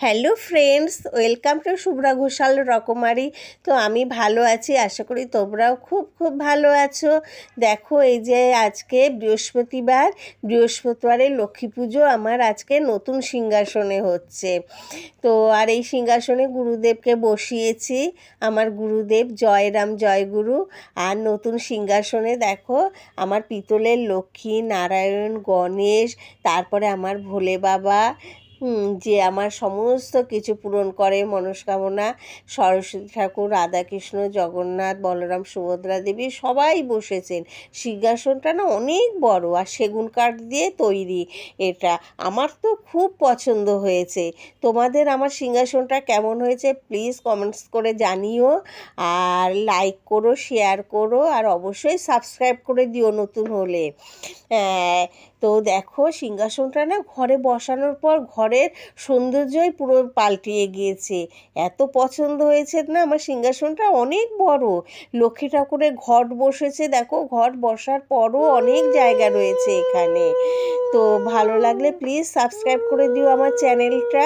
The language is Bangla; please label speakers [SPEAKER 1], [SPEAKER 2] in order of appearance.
[SPEAKER 1] Hello friends, welcome to Shubhra Ghoshal রকমারি। তো আমি ভালো আছি, আশা করি তোমরাও খুব খুব ভালো আছো। দেখো এই যে আজকে বৃহস্পতিবার বৃহস্পতিবারের লক্ষ্মী পুজো আমার আজকে নতুন সিংহাসনে হচ্ছে। তো আর এই সিংহাসনে গুরুদেবকে বসিয়েছি, আমার গুরুদেব জয়রাম জয়গুরু আর নতুন সিংহাসনে দেখো আমার পিতলের লক্ষ্মী, নারায়ণ, গণেশ, তারপরে আমার ভোলে বাবা যে আমার সমস্ত কিছু পূরণ করে মনস্কামনা, সরস্বতী ঠাকুর, রাধাকৃষ্ণ, জগন্নাথ, বলরাম, সুভদ্রা দেবী সবাই বসেছেন। সিংহাসনটা না অনেক বড় আর সেগুন কাঠ দিয়ে তৈরি এটা। আমার তো খুব পছন্দ হয়েছে। তোমাদের আমার সিংহাসনটা কেমন হয়েছে প্লিজ কমেন্টস করে জানিও আর লাইক করো, শেয়ার করো আর অবশ্যই সাবস্ক্রাইব করে দিও নতুন হলে। তো দেখো সিংহাসনটা না ঘরে বসানোর পর ঘরের সৌন্দর্যই পুরো পাল্টিয়ে গিয়েছে। এত পছন্দ হয়েছে না, আমার সিংহাসনটা অনেক বড়। লক্ষ্মী ঠাকুরের ঘট বসেছে, দেখো ঘট বসার পরও অনেক জায়গা রয়েছে এখানে। তো ভালো লাগলে প্লিজ সাবস্ক্রাইব করে দিও আমার চ্যানেলটা